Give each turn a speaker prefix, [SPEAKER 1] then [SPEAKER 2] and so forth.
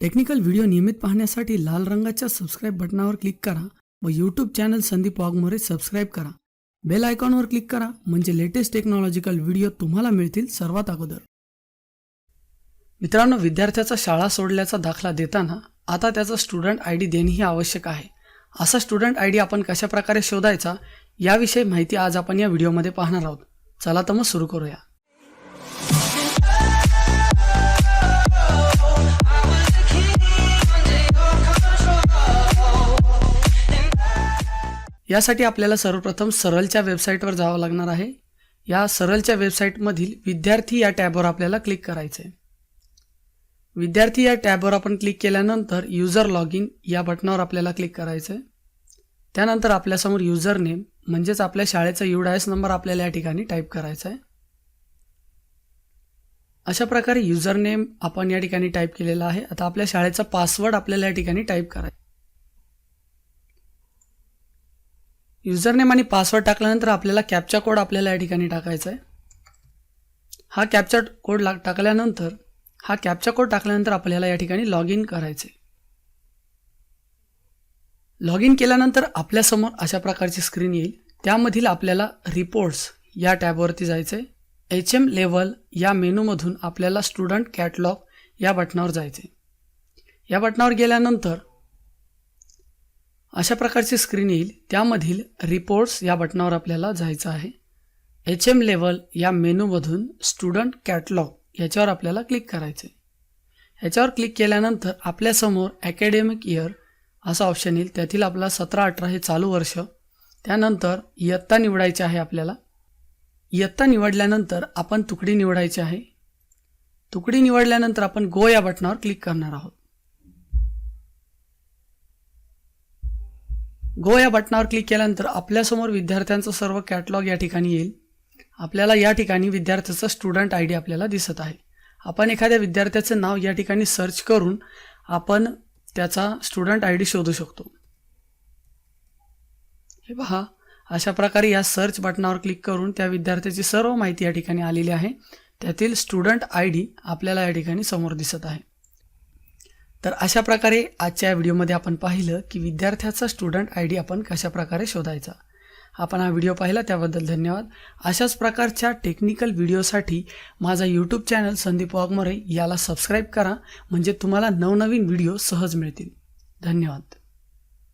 [SPEAKER 1] Technical video नियमित पाहण्यासाठी लाल रंगाच्या सबस्क्राईब बटनावर क्लिक करा व YouTube channel Sandeep Waghmore subscribe करा. बेल आयकॉनवर क्लिक करा म्हणजे लेटेस्ट टेक्नॉलॉजिकल व्हिडिओ तुम्हाला मिळतील सर्वात अगोदर. मित्रांनो विद्यार्थ्याचा शाळा सोडल्याचा दाखला देताना आता त्याचा स्टुडंट आय डी देणेही आवश्यक आहे. असा स्टुडंट आय डी आपण कशाप्रकारे शोधायचा याविषयी माहिती आज आपण या व्हिडिओमध्ये पाहणार आहोत. चला तर मग सुरू करूया. यासाठी आपल्याला सर्वप्रथम सरलच्या वेबसाईटवर जावं लागणार आहे. या सरलच्या वेबसाईटमधील विद्यार्थी या टॅबवर आपल्याला क्लिक करायचे विद्यार्थी या टॅबवर आपण क्लिक केल्यानंतर युजर लॉग इन या बटनावर आपल्याला क्लिक करायचं आहे त्यानंतर आपल्यासमोर युजर नेम म्हणजेच आपल्या शाळेचा यू एस नंबर आपल्याला या ठिकाणी टाईप करायचा आहे अशा प्रकारे युजर नेम आपण या ठिकाणी टाईप केलेला आहे. आता आपल्या शाळेचा पासवर्ड आपल्याला या ठिकाणी टाईप करायचा युजरनेम आणि पासवर्ड टाकल्यानंतर आपल्याला कॅपचा कोड आपल्याला या ठिकाणी टाकायचा आहे हा कॅपचा कोड ला टाकल्यानंतर हा कॅपचा कोड टाकल्यानंतर आपल्याला या ठिकाणी लॉग इन करायचे लॉग इन केल्यानंतर आपल्यासमोर अशा प्रकारची स्क्रीन येईल. त्यामधील आपल्याला रिपोर्ट्स या टॅबवरती जायचं आहे एच एम लेवल या मेनूमधून आपल्याला स्टुडंट कॅटलॉग या बटनावर जायचे या बटनावर गेल्यानंतर अशा प्रकारची स्क्रीन येईल. त्यामधील रिपोर्ट्स या बटनावर आपल्याला जायचं आहे. एच एम लेवल या मेनूमधून स्टुडंट कॅटलॉग याच्यावर आपल्याला क्लिक करायचे याच्यावर क्लिक केल्यानंतर आपल्यासमोर अकॅडेमिक इयर असा ऑप्शन येईल. त्यातील आपला सतरा अठरा हे चालू वर्ष. त्यानंतर इयत्ता निवडायची आहे आपल्याला. इयत्ता निवडल्यानंतर आपण तुकडी निवडायची आहे. तुकडी निवडल्यानंतर आपण गो या बटनावर क्लिक करणार आहोत. गो या बटनावर क्लिक केल्यानंतर आपल्यासमोर विद्यार्थ्यांचं सर्व कॅटलॉग या ठिकाणी येईल. आपल्याला या ठिकाणी विद्यार्थ्याचा स्टुडंट आय डी आपल्याला दिसत आहे. आपण एखाद्या विद्यार्थ्याचं नाव या ठिकाणी सर्च करून आपण त्याचा स्टुडंट आय डी शोधू शकतो. हे पहा अशा प्रकारे या सर्च बटनावर क्लिक करून त्या विद्यार्थ्याची सर्व माहिती या ठिकाणी आलेली आहे. त्यातील स्टुडंट आय डी आपल्याला या ठिकाणी समोर दिसत आहे. तर अशा प्रकारे आजच्या व्हिडिओमध्ये आपण पाहिलं की विद्यार्थ्याचा स्टुडंट आय डी आपण कशा प्रकारे शोधायचा. आपण हा व्हिडिओ पाहिला त्याबद्दल धन्यवाद. अशाच प्रकारच्या टेक्निकल व्हिडिओसाठी माझा यूट्यूब चॅनल संदीप वाघमोरे याला सबस्क्राईब करा म्हणजे तुम्हाला नवनवीन व्हिडिओ सहज मिळतील. धन्यवाद.